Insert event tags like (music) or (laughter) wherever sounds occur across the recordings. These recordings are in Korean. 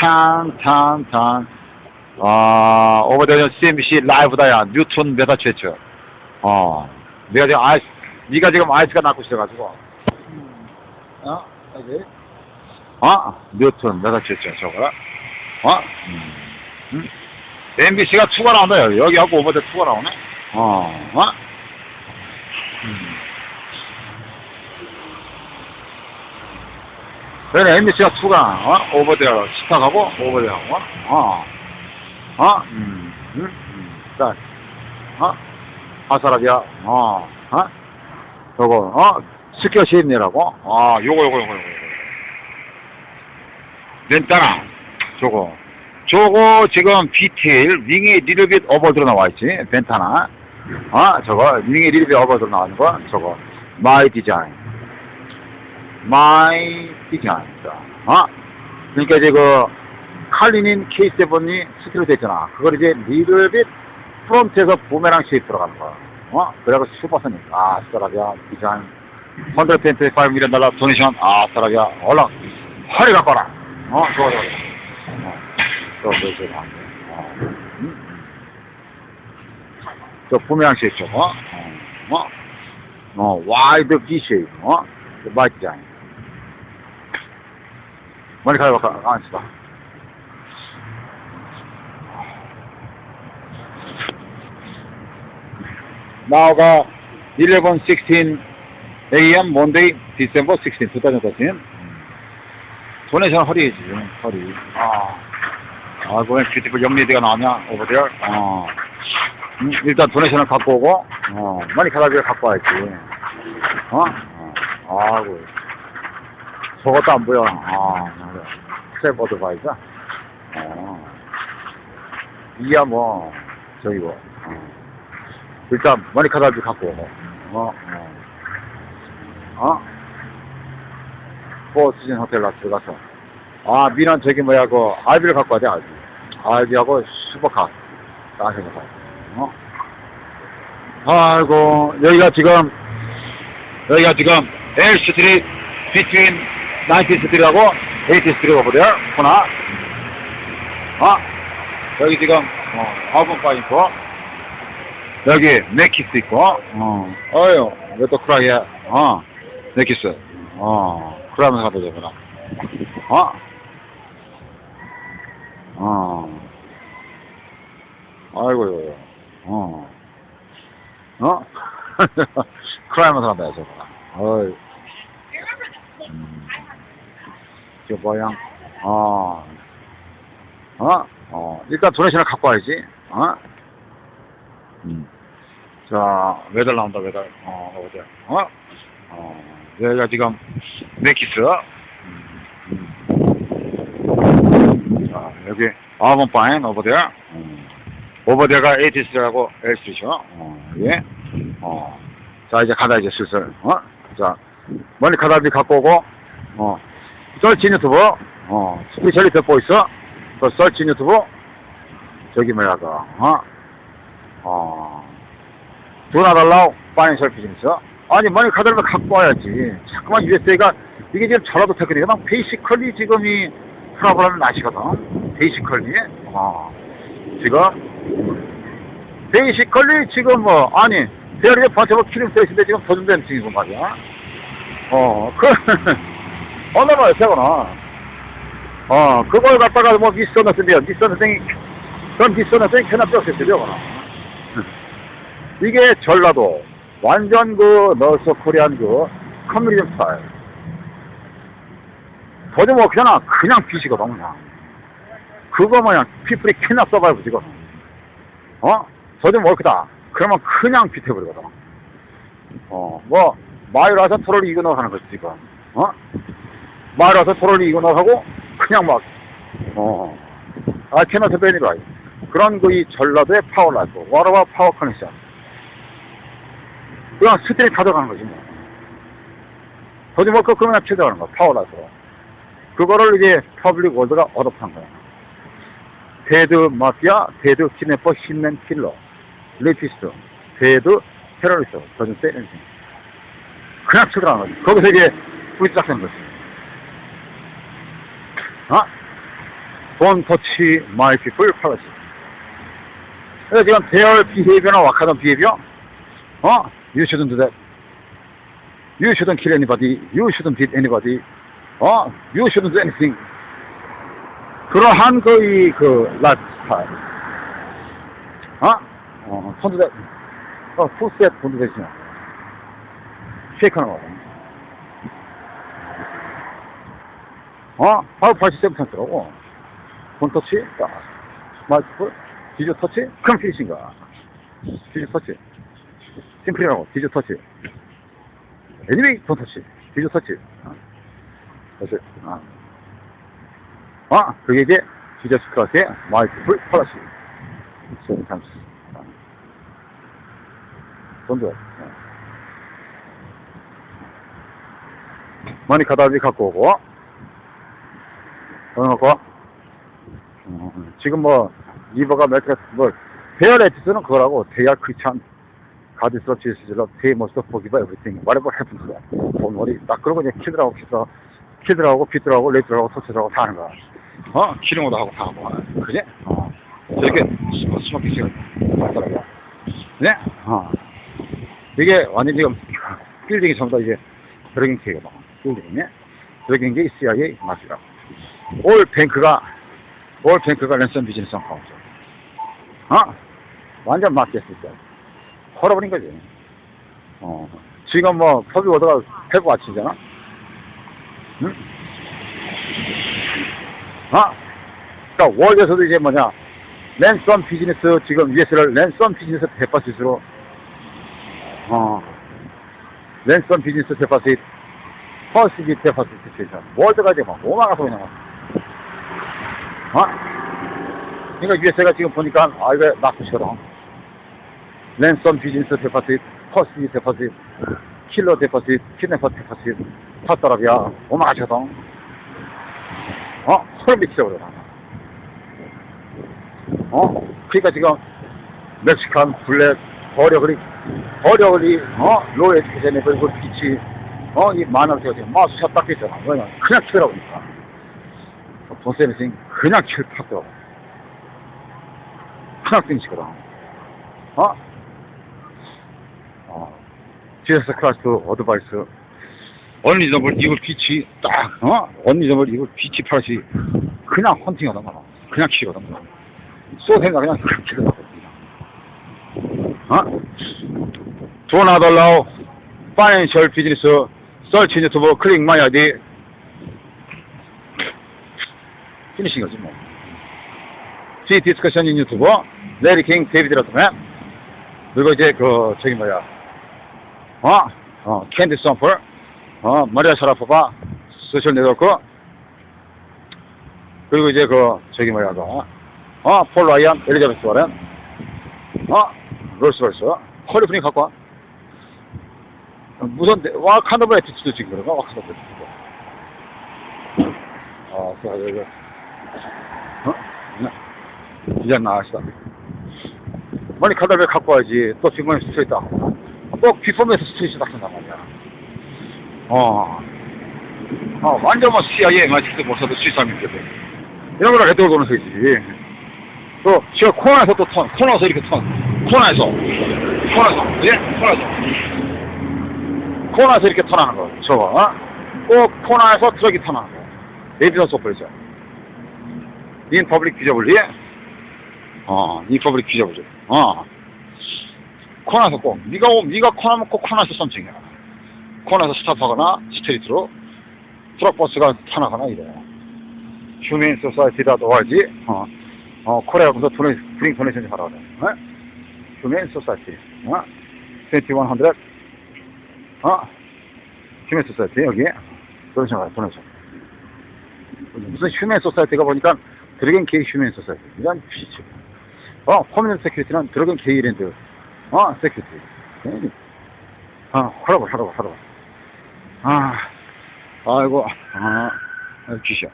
탕탕탕. 아 오버데는 CNBC 라이브다야. 뉴턴 메타 최초 어. 내가 지금 아이스 네가 지금 아이스가 낳고 있어가지고. 어? 여기 어? 뉴턴 메타 최초 저거. 어? 음. 음? MBC가 투가 나온다 여기 하고 오버데 투가 나오네. 어. 어? 음. 그래, MBC가 투가, 어? 오버데어, 스탁하고, 오버데어하고, 어? 어? 음, 음, 음. 자, 어? 아사라비아, 어? 어? 저거, 어? 스퀘어 쉐입니라고? 아, 요거, 요거, 요거, 요거. 렌따나, 저거. 저거 지금 디테일, 윙이 리르빗 어버드로 나와있지, 벤타나. 어? 저거, 윙이 리르빗 어버드로 나오는 거, 저거. 마이 디자인. 마이 디자인. 어? 그러니까 이제 그 칼리닌 K7이 스티로 됐잖아. 그걸 이제 리들빗 프론트에서 부메랑 쉐입 들어가는 거야. 어? 그래서 슈퍼소닉. 아, 스타라비아 디자인. 125 밀리언 달러 도네이션. 아, 스타라비아. 올라. 허리 갖고라. 어, 좋아, 좋아. 어, 저, 저, 저, 저. 어. 음? 저 부메랑 쉐입 저거. 어, 어, 어, 와이드 B 쉐입. 어, 마이 디자인. 머리 가려볼까? 아, 앉지마. Now가 11:16 a.m. Monday, December 16, 2013. 도네이션 허리지, 허리. 아, 아, 그웬 뷰티풀 영리디가 나왔냐, over there? 어. 음, 일단 도네이션을 갖고 오고, 어, 머니 카라비를 갖고 와야지. 어? 어, 아이고. 저것도 안 보여. 아, 그래. 스텝 어드바이저? 어. 이야, 뭐, 저기 뭐, 어. 일단, 머리카락을 갖고 오고, 어, 어. 어? 포 시즌 호텔 라 들어가서. 아, 미란 저기 뭐야, 그, 알비를 갖고 와야 돼, 알비. 알비하고 슈퍼카. 딱 해서 가. 어? 아이고, 여기가 지금, 여기가 지금, 엘 스트릿, 비트윈, 나이티 스트릿하고, 에이티 스트릿 오버 there, 하나. 어? 여기 지금, 어, 아웃바 있고, 여기, 맥키스 있고, 어, 어휴, 왜또 크라이야, 어, 맥키스, 어, 크라이면서 가보자, 그럼. 어? 어. 아이고요, 어. 어? (laughs) 크라이면서 간다, 저거. 어이. 음. 저 뭐야? 어. 어? 어. 일단 도네이션을 갖고 와야지. 어? 음. 자, 외달 나온다, 외달. 어, 어디야? 어? 어. 여기가 지금, 맥키스. 음. 음. 자, 여기, 아몬파인, 오버데어. 음. 오버데어가 에이티스라고 엘스죠. 어, 예. 어. 자, 이제 가다, 이제 슬슬. 어? 자, 멀리 가다비 갖고 오고, 어. 설치 유튜브, 어. 스페셜리트 보이스, 그 설치 유튜브, 저기 뭐야, 그, 어? 어. 도나달라우 파이낸셜 비즈니스. 아니, 머니 카드를 갖고 와야지. 자꾸만 USA가, 이게 지금 전라도 테크닉이 막 베이시컬리 지금이 트러블하는 날씨거든. 베이시컬리. 어. 지금, 베이시컬리 지금 뭐, 아니, 대열이 번째 뭐 키름 세시인데 지금 도전된 중이고 말이야. 어, 그, (laughs) 거야, 세거나. 어, 그걸 갖다가 뭐 미스터너스인데요. 미스터너스이, 그건 미스터너스이 캐나 뼈세스요, 거나. 이게 전라도, 완전 그, 너스 코리안 그, 커뮤니즘 스타일. 도저히 뭐, 그냥, 그냥 빛이거든, 그냥. 그거 뭐냐, 피플이 캐나 써봐야 지금. 어? 저좀 월크다. 그러면 그냥 빛해버리거든. 어, 뭐, 마이라서 트롤이 이거 넣어 하는 거지, 지금. 어? 마이라서 트롤이 이거 넣어 하고, 그냥 막, 어, any right. 그런 그이 전라도의 파워라이프. About power connection? 그냥 스트레이 가져가는 거지, 뭐. 그, 그냥 취득하는 거야, 파워라이프로. 그거를 이제 퍼블릭 월드가 어답한 거야. 데드 마피아, 데드 키네퍼, hitman 킬러, 레피스트, 데드 테러리스트, 더좀 세는 그냥 취득하는 거지. 거기서 이제 불이 쫙 되는 거지. 어? Don't touch my people policy. 그래서 지금 their behavior나 왁하던 behavior, 어? You shouldn't do that. You shouldn't kill anybody. You shouldn't beat anybody. 어? You shouldn't do anything. 그러한 거의 그 라이프 스타일. 어? 어, 손도 대, 어, 투셋 손도 대시냐. 쉐이크하는 거거 든. 어? 바로 87%더라고. 본 터치, 딱. 스마트폰, 디저 터치, 그럼 피니신가. 디저 터치. 심플이라고, 디저 터치. 애니메이 본 터치, 디저 터치. 어. 그래서, 어. 어, 그게 이제 클래스의 마이크풀 펄러시. 소음 잠수. 돈도. 어. 머니 카다비 갖고 오고. 어, 놓고. 어, 지금 뭐, 리버가 매트가, 뭐, 대열 에티스는 그거라고, 대열 크리찬, 가드 서치 시절로 대모스터 포기바 에브리띵, whatever happens. 돈 머리, 딱 그러고 이제 키드라고 키서, 키드라고 비트라고 레이트라고 터치라고 다 하는 거야. 어? 키링으로 하고 다 하고. 그지? 어. 저렇게 스- 스모키 시간 맞더라고. 네? 어. 이게 완전 지금 (laughs) 빌딩이 전부 다 이제 드래깅 케이가 막 빌딩이 드래깅 게 CIA 맞이라. 올 뱅크가 올 뱅크가 랜선 비즈니스 어카운트. 어? 완전 진짜. 헐어버린 거지. 어. 지금 뭐 퍼비 오더가 패고 아치잖아. 응? 어? 그러니까 월드에서도 이제 뭐냐 랜선 비즈니스 지금 US를 랜선 비즈니스 데파시트로 어 랜선 비즈니스 데파시트 퍼시기 데파시트 시츄에이션 월드가 이제 막 오마가서 그냥 막. 어? 그러니까 US가 지금 보니까 아 이거 나쁘시거든 랜선 비즈니스 데파시트 퍼시기 데파시트 킬러 데파시트 키네퍼 데파시트 핫더랍이야 오마가시거든 어? 소름 미쳐버려. 어? 그러니까 지금 멕시칸, 블랙, 버려그리, 버려그리, 어? 로에 에듀케이션에 그리고 빛이, 어? 이 만화가 지금 마우스 샷 닦였잖아. 그냥, 키라고 그러니까. 돈 세미싱 그냥 킬 탔더라고. 그냥 땡치거든. 어? 어. 지에스 클라스 어드바이스. 언리저블 이글 빛이 딱, 어? 언리저블 이글 빛이 파시 그냥 헌팅하던 거야. 그냥 키거든. 쏘생가 그냥 키거든. 어? 돈 아달라우, 파이낸셜 비즈니스, 서치 유튜브 클릭 아이디. 피니싱 거지 뭐. 티 디스커션 인 유튜브, 레리 킹 데이비드 라트맨. 그리고 이제 그, 저기 뭐야. 어? 어, 캔디 썸플. 어, 마리아 샤라포바, 소셜 네트워크, 그리고 이제 그, 저기 뭐야, 그, 어, 폴 라이언, 엘리자베스 워렌, 어, 롤스벌스, 헐리프니 갖고 와. 어, 무슨, 데- 와칸더브 에티튜드 지금 그런가? 와칸더브 에티튜드. 어, 그, 그, 그, 어? 네. 이제 나왔어. 머니 카드를 갖고 와야지. 또 지금 스트레이트. 꼭 비포메스 스트레이트 닦는단 말이야. 어, 어, 완전 뭐 CIA 마치도 못 써도 수사입니거든. 이런 거를 해도 도는 소리지. 또, 저 코너에서 또 턴, 코너에서 이렇게 턴, 코너에서, 코너에서, 예? 코너에서. 코너에서 이렇게 턴하는 거, 저거, 어? 꼭 코너에서 트럭이 턴하는 거. 에비던스 오퍼레 이션. 인 퍼블릭 비저블리, 어, 인 퍼블릭 비저블리, 어. 코너에서 꼭, 네가, 오- 네가 코너면 꼭 코너에서 썸씽이야. 코너에서 스탑하거나 스트리트로 트럭버스가 타나가나 이래. 휴민 소사이티다 도와야지. 어, 어, 코레아 가서 도네, 브링 도네이션 하라 그래. 어? 휴민 소사이티. 어? 2100. 어? 휴민 소사이티 여기. 도네이션 가라, 도네이션. 무슨 휴민 소사이티가 보니까 드래곤 게이 휴민 소사이티. 이런 피치. 어, 퍼미넌트 세큐리티는 드래곤 게이 랜드. 어, 세큐리티. 아, 하라고, 하라고, 하라고. 아, 아이고, 아, 귀셔.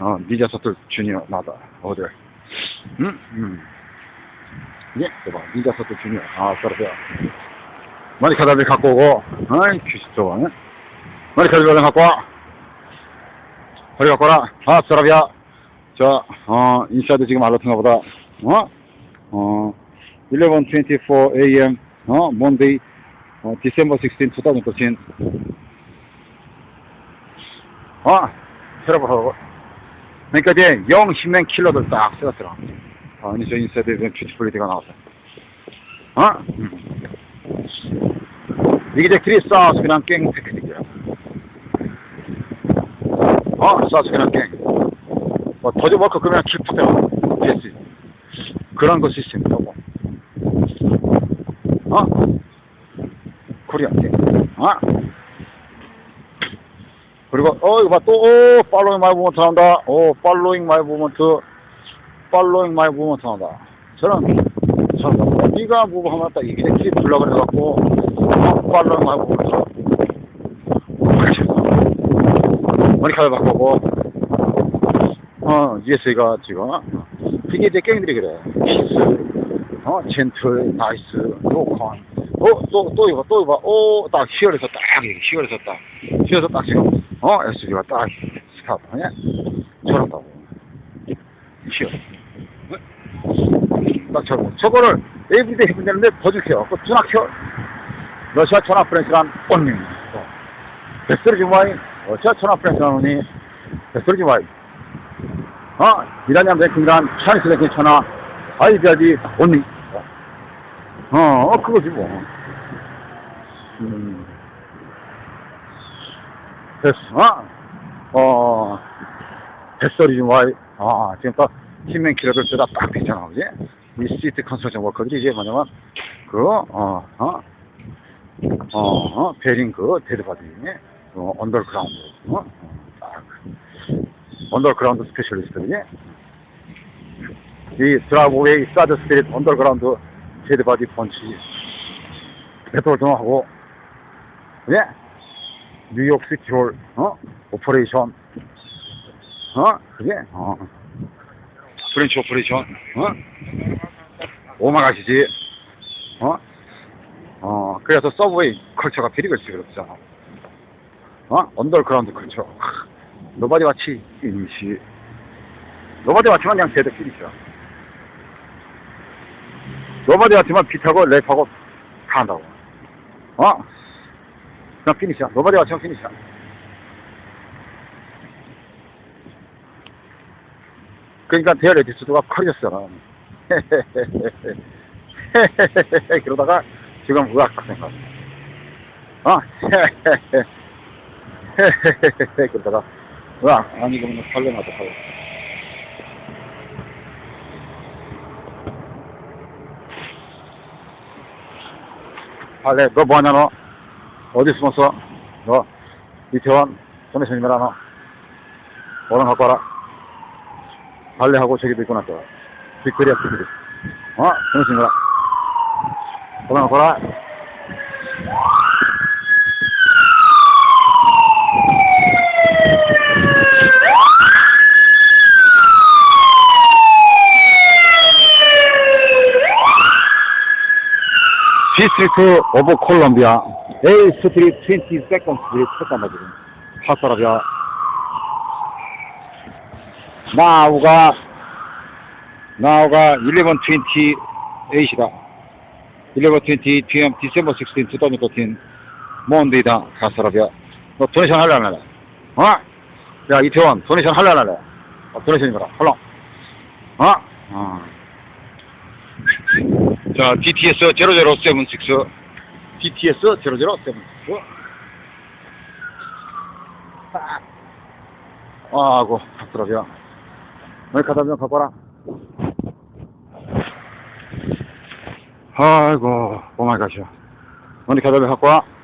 어, 니자 서툴 주니어, 나다. 어딜. 응? 응. 예, 대박. 니자 서툴 주니어. 아, 서럽이야. 머리 카다비 갖고 오고, 아이, 귀시 좋아. 카다비 얼른 갖고 와. 머리 갖고 와라. 아, 서럽이야. 자, 어, 인사이드 지금 알러트인가 보다. 어? 어, 11.24 a.m. 어, Monday, 어, December 16, 2013. 어, 트러블하고. 그러니까 이제 영 신맨 킬러들 딱 쓰였더라. 어, 이제 인사이드 뷰티풀리티가 나왔어. 어? 음. 이게 이제 그리 싸워서 그냥 깽 패키지야. 어, 싸워서 그냥 깽. 뭐, 터져먹고 그냥 킥부대로 됐지. 그런 거 시스템이라고. 어? 코리아 깽. 어? 그리고, 어, 이거 봐, 또, 오, 팔로잉 마이 무먼트 한다. 오, 팔로잉 마이 무먼트. 팔로잉 마이 무먼트 한다. 저는, 저는, 어디가 뭐고 하면 딱 이게 키 불러가 해갖고, 어, 팔로잉 마이 무먼트. 머리카락 바꾸고, 어, ESA가 지금, 이게 이제 깽들이 그래. 키스, 어, 젠틀, 나이스, 로컨. 어, 또, 또 이거, 또 이거, 오, 딱 히어에서 딱, 히어에서 딱, 히어에서 딱 지금, 어, SG가 딱, 스탑, 아니야? 저런다고. 히어. 딱 저거. 저거를 에브리데이 해야 되는데 더 줄게요. 그 전화켜. 러시아 전화 프렌치란 온님. 백설지 마이, 러시아 전화 프렌치란 온니, 백설지 마이. 어, 랭킹이란 차이스 랭킹 천하, 아이디아디 온니. 어, 어, 그거지 뭐. 음. 됐어. 어, 어, 뱃소리지 마이. 아, 지금 딱, 팀맨 키러들 쓰다 딱 됐잖아, 그지? 이 시트 컨설팅 워커들이 이제 뭐냐면, 그, 어, 어, 어, 어, 베링 그, 데드바디, 어, 언더그라운드, 어, 어, 딱. 언더그라운드 스페셜리스트들이, 이 드라고웨이 사드 스피릿 언더그라운드 데드바디 펀치, 배틀도 예? 뉴욕 시티홀, 어? 오퍼레이션, 어? 그게, 어. 프렌치 오퍼레이션, 어? 오마가시지, 어? 어, 그래서 서브웨이 컬처가 비리글스 그렇잖아. 어? 언더그라운드 컬처. 노바디 와치 이니시. 노바디 와치만 그냥 피니시야. 노바디 와치만 비타고 랩하고 다 한다고. 어? 그냥 피니시야. 노바디 와치만 피니시야. 그러니까 대열 에피소드가 커졌어. (laughs) 그러다가 지금 의학 학생 가. 어? (laughs) 그러다가 의학 아니 그러면 설레 나도 하고. 할래 너 뭐하냐 너? 어디 숨었어? 너 이태원 전혜선님이라 너. 얼른 갖고 와라. 발레하고 저기도 있고 났어. 빅토리아 스피드. 어? 정신이라. 얼른 갖고 와라. 트리트 오브 콜롬비아 A 스트리트 22nd 스트리트 첫단다 지금 파사라비아 나우가 나우가 1128이다 1120 PM December 16 2013 몬데이다 파사라비아 너 도네이션 할래? 어? 야 이태원 도네이션 할래? 어, 도네이션 이거라 헐렁 어? 어. 자, DTS 0076. DTS 0076. 아고, 갑자기야. 너희 가다 좀 와라. 아이고, 오마이갓이야. 너희 가다 좀 갖고 와.